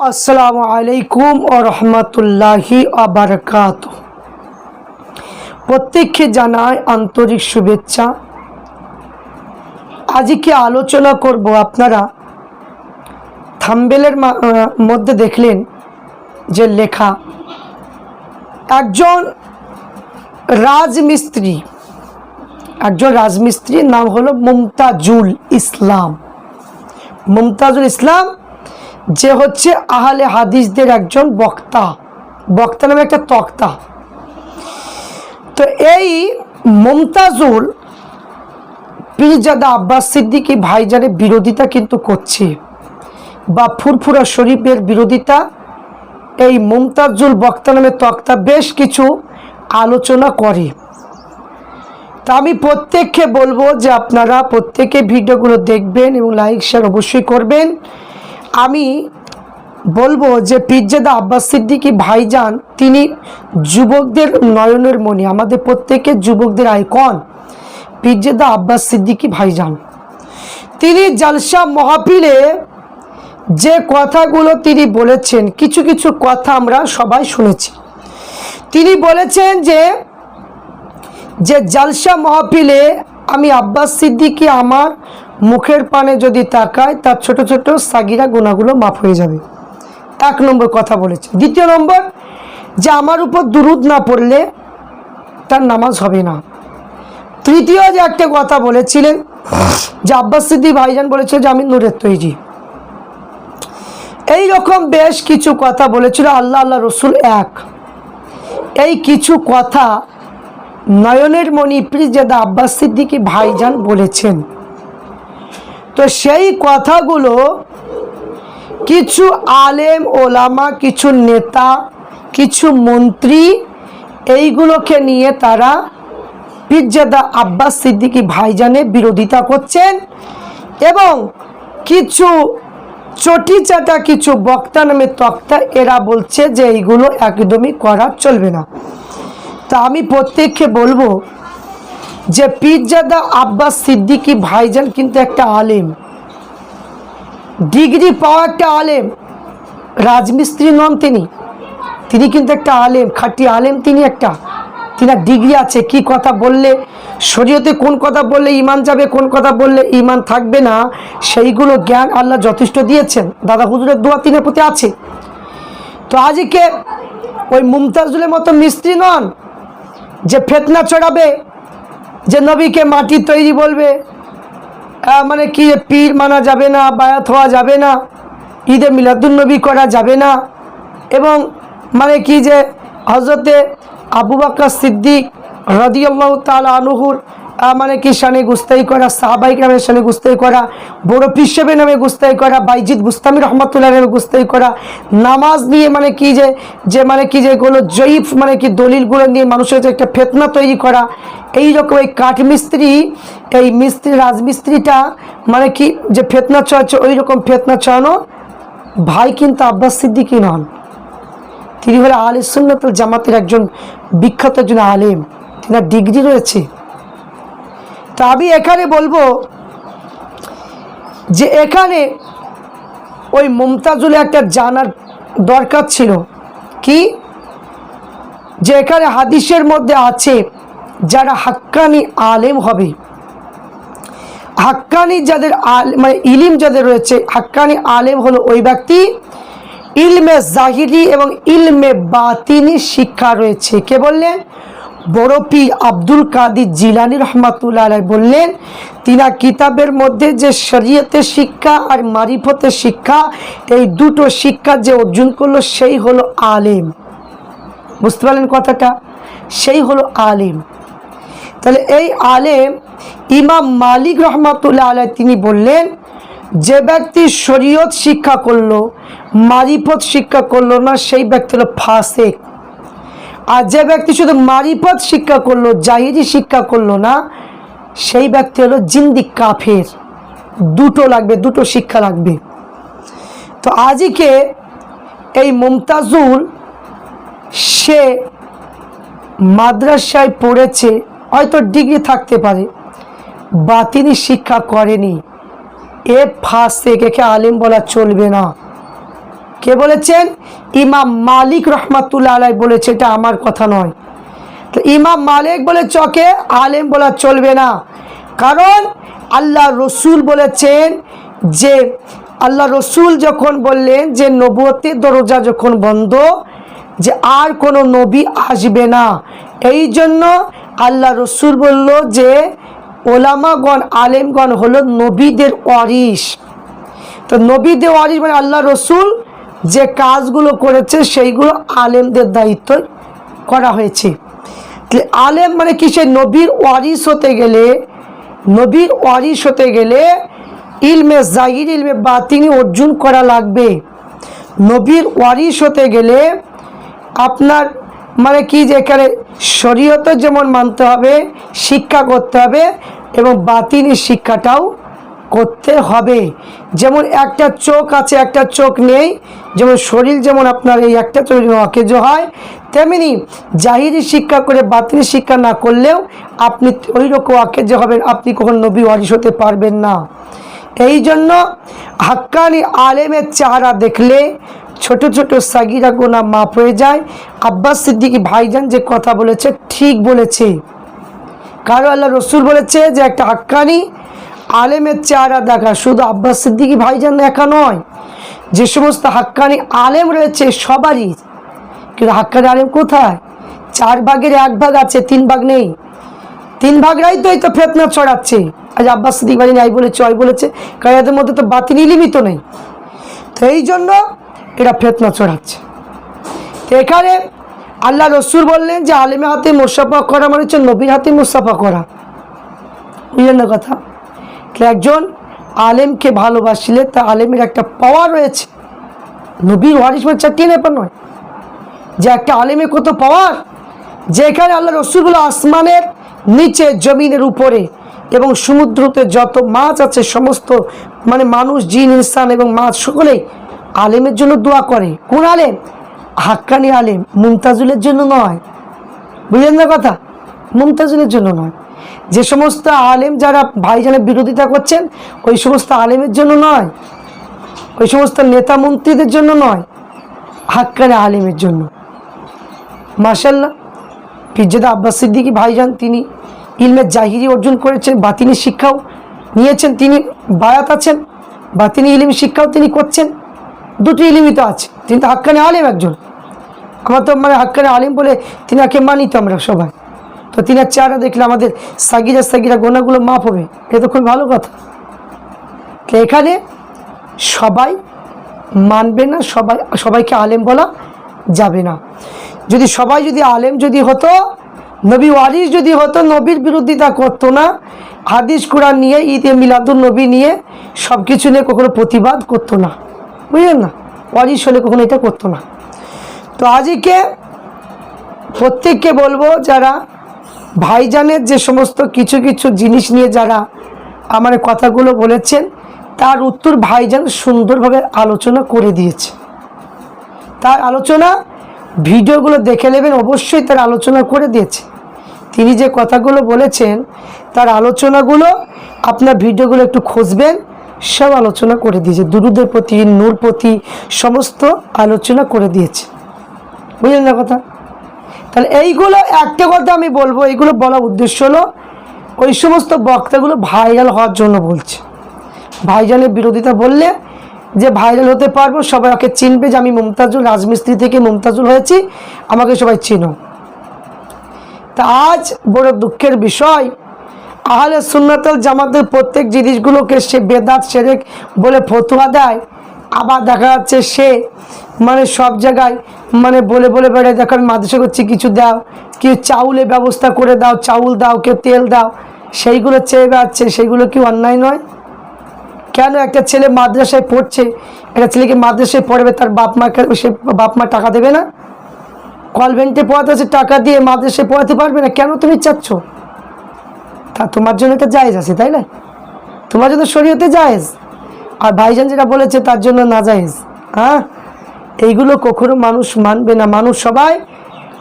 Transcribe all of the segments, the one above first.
আসসালামু আলাইকুম ও রহমতুল্লাহি আবরকাত প্রত্যেককে জানায় আন্তরিক শুভেচ্ছা। আজকে আলোচনা করব আপনারা থাম্বেলের মধ্যে দেখলেন যে লেখা, একজন রাজমিস্ত্রি, একজন রাজমিস্ত্রির নাম হলো মুমতাজুল ইসলাম। মুমতাজুল ইসলাম যে হচ্ছে আহলে হাদিসদের একজন বক্তা। বক্তা নামে একটা তক্তা। তো এই মুমতাজুল পীরজাদা আব্বাস সিদ্দিকী ভাইজানের বিরোধিতা কিন্তু করছে। বা ফুরফুরা শরীফের বিরোধিতা। এই মুমতাজুল বক্তা নামে তক্তা বেশ কিছু আলোচনা করে। তা আমি প্রত্যেককে বলব যে আপনারা প্রত্যেকে ভিডিওগুলো দেখবেন এবং লাইক, শেয়ার অবশ্যই করবেন। আমি বলব যে পিজ্জাদা আব্বাস সিদ্দিকী ভাইজান, তিনি যুবকদের নয়নের মণি, আমাদের প্রত্যেকের যুবকদের আইকন, পিজ্জাদা আব্বাস সিদ্দিকী ভাইজান। তিনি জালসা মহাপিলে যে কথাগুলো তিনি বলেছেন, কিছু কিছু কথা আমরা সবাই শুনেছি। তিনি বলেছেন যে যে জালসা মহাপিলে আমি আব্বাস সিদ্দিকি আমার মুখের পানে যদি তাকায়, তার ছোট ছোট সাগিরা গুণাগুলো মাফ হয়ে যাবে। এক নম্বর কথা বলেছে। দ্বিতীয় নম্বর, যে আমার উপর দুরুদ না পড়লে তার নামাজ হবে না। তৃতীয় যে একটা কথা বলেছিলেন, যে আব্বাস সিদ্দিক ভাইজান বলেছে যে আমি নূরের তৈরি। এই রকম বেশ কিছু কথা বলেছিল, আল্লাহ আল্লাহ রসুল এক। এই কিছু কথা নয়নের মণি প্রিজাদা আব্বাস সিদ্দিকী ভাইজান বলেছেন। তো সেই কথাগুলো কিছু আলেম, ওলামা, কিছু নেতা, কিছু মন্ত্রী এইগুলোকে নিয়ে তারা পিরজাদা আব্বাস সিদ্দিকী ভাইজানের বিরোধিতা করছেন এবং কিছু চটি চাটা কিছু বক্তা নামে তক্তা এরা বলছে যে এইগুলো একদমই করা চলবে না। তা আমি প্রত্যেককে বলব যে পীরজাদা আব্বাস সিদ্দিকী ভাইজান কিন্তু একটা আলেম। ডিগ্রি পাওয়া একটা আলেম, রাজমিস্ত্রি নন তিনি। তিনি কিন্তু একটা আলেম, খাঁটি আলেম তিনি একটা। তিনার ডিগ্রি আছে, কি কথা বললে, শরীয়তে কোন কথা বললে ইমান যাবে, কোন কথা বললে ইমান থাকবে না, সেইগুলো জ্ঞান আল্লাহ যথেষ্ট দিয়েছেন। দাদা হুজুরের দোয়া তিনের প্রতি আছে। তো আজকে ওই মুমতাজুলের মতো মিস্ত্রি নন, যে ফেতনা চড়াবে যে নবীকে মাটির তৈরি বলবে। মানে কি পীর মানা যাবে না, বায়াত হওয়া যাবে না, ঈদে মিলাদুলনবী করা যাবে না। এবং মানে কি যে হজরতে আবু বাক্কা সিদ্দিক রদিয়াল্লাহ তালা আনুহুর মানে কি শানে গুস্তাই করা সাহাবাইক নামে শানে গুস্তাই করা, বড় পিসেবে নামে গুস্তাই করা, বাইজিদ গুস্তামি রহমতুল্লাহ নামে গুস্তাই করা, নামাজ নিয়ে মানে কি যে যে মানে কি যে এগুলো জয়ীফ মানে কি দলিলগুলো নিয়ে মানুষের যে একটা ফেতনা তৈরি করা, এই রকম এই কাঠমিস্ত্রি, এই মিস্ত্রি, রাজমিস্ত্রিটা মানে কি যে ফেতনা চড়াচ্ছে, ওই রকম ফেতনা চড়ানো ভাই কিন্তু আব্বাস সিদ্দিকি নন। তিনি হলো আলী জামাতের একজন বিখ্যাত একজন আলেম। তিনার ডিগ্রি রয়েছে। তা আমি এখানে বলব যে এখানে ওই মুমতাজুল একটা জানার দরকার ছিল। কি? যে এখানে হাদিসের মধ্যে আছে, যারা হাক্কানি আলেম হবে। হাক্কানি যাদের আল মানে ইলিম যাদের রয়েছে, হাক্কানি আলেম হলো ওই ব্যক্তি। ইলমে জাহিরি এবং ইলমে বাতিনি শিক্ষা রয়েছে। কে বললেন? বড় আব্দুল কাদির জিলানি রহমাতুল্লাহ আলাই বললেন, তিনা কিতাবের মধ্যে যে শরীয়তের শিক্ষা আর মারিফতের শিক্ষা, এই দুটো শিক্ষা যে অর্জন করল সেই হলো আলেম। বুঝতে পারলেন কথাটা? সেই হলো আলেম। তাহলে এই আলেম ইমাম মালিক রহমাতুল্লাহ আলাই তিনি বললেন, যে ব্যক্তি শরীয়ত শিক্ষা করল, মারিফত শিক্ষা করল না, সেই ব্যক্তি হলো ফাসেক। আর যে ব্যক্তি শুধু মারিপথ শিক্ষা করল, জাহিরি শিক্ষা করল না, সেই ব্যক্তি হলো জিন্দি কাফের। দুটো লাগবে, দুটো শিক্ষা লাগবে। তো আজকে এই মুমতাজুল, সে মাদ্রাসায় পড়েছে, হয়তো ডিগ্রি থাকতে পারে বা তিনি শিক্ষা করেনি। এ ফাঁসে একে আলিম বলা চলবে না। কে বলেছেন? ইমাম মালিক রহমাতুল্লাহ আলাই বলেছে, এটা আমার কথা নয়। তো ইমাম মালিক বলে, চকে আলেম বলা চলবে না। কারণ আল্লাহ রসুল বলেছেন যে, আল্লাহ রসুল যখন বললেন যে নবতের দরজা যখন বন্ধ, যে আর কোনো নবী আসবে না। এই জন্য আল্লাহ রসুল বলল যে, ওলামাগণ, আলেমগণ হলো নবীদের অরিস তো নবীদের অরিস মানে আল্লাহ রসুল যে কাজগুলো করেছে, সেইগুলো আলেমদের দায়িত্ব করা হয়েছে। আলেম মানে কি? সেই নবীর ওয়ারিস হতে গেলে, নবীর ওয়ারিস হতে গেলে ইলমে জাহির ইলমে বাতিনি অর্জন করা লাগবে। নবীর ওয়ারিস হতে গেলে আপনার মানে কি? যে এখানে শরীয়তে যেমন মানতে হবে, শিক্ষা করতে হবে এবং বাতিনি শিক্ষাটাও করতে হবে। যেমন একটা চোখ আছে, একটা চোখ নেই। যেমন শরীর যেমন আপনার এই একটা চোখ অকেজ হয়, তেমনি জাহিরি শিক্ষা করে বাতিনি শিক্ষা না করলেও আপনি ওই রকম অকেজ হবেন, আপনি কখন নবী ওয়ারিস হতে পারবেন না। এই জন্য হাক্কানি আলেমের চেহারা দেখলে ছোট ছোট সাগিরা গোনা মাপ হয়ে যায়। আব্বাস সিদ্দিকী ভাইজান যে কথা বলেছে, ঠিক বলেছে। কারও আল্লাহ রসুল বলেছে যে একটা হাক্কানি আলেমের চেহারা দেখা, শুধু আব্বাস সিদ্দিকী ভাইজান একা নয়, যে সমস্ত হাক্কানি আলেম রয়েছে সবারই। কিন্তু হাক্কানি আলেম কোথায়? চার ভাগের এক ভাগ আছে, তিন ভাগ নেই। তিন ভাগরাই তো এই তো ফেতনা ছড়াচ্ছে। আজ আব্বাস সিদ্দিক ভাই নাই বলেছে, ওই বলেছে, কারণ এদের মধ্যে তো বাতিল ইলিমিত নেই। তো এই জন্য এরা ফেতনা ছড়াচ্ছে। তো এখানে আল্লাহ রসুল বললেন যে, আলেমের হাতে মোসাফা করা মানে হচ্ছে নবীর হাতে মোসাফা করা। বুঝলেন না কথা? একজন আলেমকে ভালোবাসলে, তা আলেমের একটা পাওয়ার রয়েছে। নবীর ওয়ারিস মানে চারটিয়ে ব্যাপার নয়। যে একটা আলেমে কত পাওয়ার যেখানে আল্লাহ রসুলগুলো আসমানের নিচে জমিনের উপরে এবং সমুদ্রতে যত মাছ আছে, সমস্ত মানে মানুষ, জিন, ইনসান এবং মাছ সকলেই আলেমের জন্য দোয়া করে। কোন আলেম? হাক্কানি আলেম। মুমতাজুলের জন্য নয়। বুঝলেন না কথা? মুমতাজুলের জন্য নয়। যে সমস্ত আলেম যারা ভাইজানের বিরোধিতা করছেন, ওই সমস্ত আলেমের জন্য নয়। ওই সমস্ত নেতা মন্ত্রীদের জন্য নয়, হাক্কানি আলেমের জন্য। মার্শাল্লাহ পিজ্জাদা আব্বাস সিদ্দিকী ভাইজান তিনি ইলমের জাহিরি অর্জন করেছেন বাতিনি শিক্ষাও নিয়েছেন, তিনি বায়াত আছেন বাতিনি ইলিম শিক্ষাও তিনি করছেন। দুটি ইলিমই তো আছে, তিনি তো হাক্কানি আলিম একজন। আমার তো মানে হাক্কানি আলিম বলে তিনাকে মানি তো আমরা সবাই। তো তিনার চেহারা দেখলে আমাদের সাগিরা সাগিরা গোনাগুলো মাপ হবে। এ তো খুব ভালো কথা। তো এখানে সবাই মানবে না, সবাই, সবাইকে আলেম বলা যাবে না। যদি সবাই যদি আলেম যদি হতো, নবী ওয়ারিস যদি হতো, নবীর বিরোধিতা করতো না, হাদিস, কোরআন নিয়ে, ঈদে মিলাদুল নবী নিয়ে সব কিছু নিয়ে কখনো প্রতিবাদ করতো না। বুঝলেন না? ওয়ারিস হলে কখনো এটা করতো না। তো আজকে প্রত্যেককে বলব, যারা ভাইজানের যে সমস্ত কিছু কিছু জিনিস নিয়ে যারা আমার কথাগুলো বলেছেন, তার উত্তর ভাইজান সুন্দরভাবে আলোচনা করে দিয়েছে। তার আলোচনা, ভিডিওগুলো দেখে নেবেন, অবশ্যই তার আলোচনা করে দিয়েছে। তিনি যে কথাগুলো বলেছেন, তার আলোচনাগুলো আপনার ভিডিওগুলো একটু খুঁজবেন, সব আলোচনা করে দিয়েছে। দুরুদের প্রতি, নূর প্রতি, সমস্ত আলোচনা করে দিয়েছে। বুঝলেন না কথা? তাহলে এইগুলো একটা কথা আমি বলব, এইগুলো বলার উদ্দেশ্য হলো, ওই সমস্ত বক্তাগুলো ভাইরাল হওয়ার জন্য বলছে। ভাইজানের বিরোধিতা বললে যে ভাইরাল হতে পারব, সবাই ওকে চিনবে যে আমি মুমতাজুল, রাজমিস্ত্রি থেকে মুমতাজুল হয়েছি, আমাকে সবাই চিনো। তা আজ বড় দুঃখের বিষয়, আহলে সুন্নাতল জামাতের প্রত্যেক জিনিসগুলোকে সে বেদাত সেরেক বলে ফতুয়া দেয়, আবার দেখা যাচ্ছে সে মানে সব জায়গায় মানে বলে বলে বেড়ায়, দেখো আমি মাদ্রাসা করছি, কিছু দাও, কেউ চাউলের ব্যবস্থা করে দাও, চাউল দাও, কেউ তেল দাও, সেইগুলো চেয়ে বেড়াচ্ছে, সেইগুলো কি অন্যায় নয়? কেন একটা ছেলে মাদ্রাসায় পড়ছে, একটা ছেলেকে মাদ্রাসায় পড়বে, তার বাপ মাকে সে বাপ মা টাকা দেবে না? কলভেন্টে পড়াতে হচ্ছে টাকা দিয়ে মাদ্রাসায় পড়াতে পারবে না, কেন তুমি চাচ্ছ? তা তোমার জন্য এটা জায়েজ আছে, তাই না? তোমার জন্য শরীয়তে জায়েজ। আর ভাইজান যেটা বলেছে, তার জন্য না জায়েজ। হ্যাঁ? এইগুলো কখনো মানুষ মানবে না। মানুষ সবাই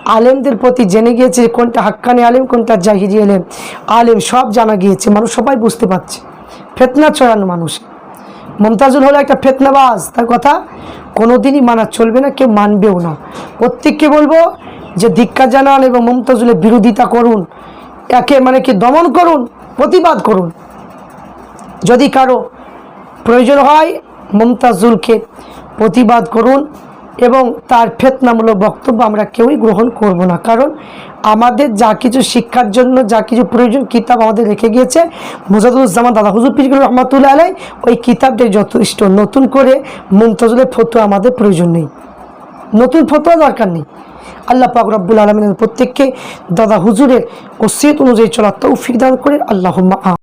আলেমদের প্রতি জেনে গিয়েছে কোনটা হাক্কানি আলেম, কোনটা জাহিরি আলেম। আলেম সব জানা গিয়েছে, মানুষ সবাই বুঝতে পারছে। ফেতনা ছড়ানো মানুষ। মমতাজুল হলো একটা ফেতনাবাজ, তার কথা কোনোদিনই মানা চলবে না, কেউ মানবেও না। প্রত্যেককে বলব যে ধিক্ষা জানান এবং মমতাজুলের বিরোধিতা করুন। একে মানে কি দমন করুন, প্রতিবাদ করুন। যদি কারও প্রয়োজন হয় মমতাজুলকে প্রতিবাদ করুন। এবং তার ফেতনামূলক বক্তব্য আমরা কেউই গ্রহণ করব না। কারণ আমাদের যা কিছু শিক্ষার জন্য, যা কিছু প্রয়োজন কিতাব আমাদের রেখে গিয়েছে। মুজাদুজ্জামান দাদা হুজুর পিজগুল রহমতুল্লাহ আলাই ওই কিতাবটাই যথেষ্ট। নতুন করে মমতাজুলের ফতোয়া আমাদের প্রয়োজন নেই। নতুন ফতোয়া দরকার নেই। আল্লাহ পাক রব্বুল আলমিনের প্রত্যেককে দাদা হুজুরের ওসিয়ত অনুযায়ী চলার তৌফিক দান করে। আল্লাহ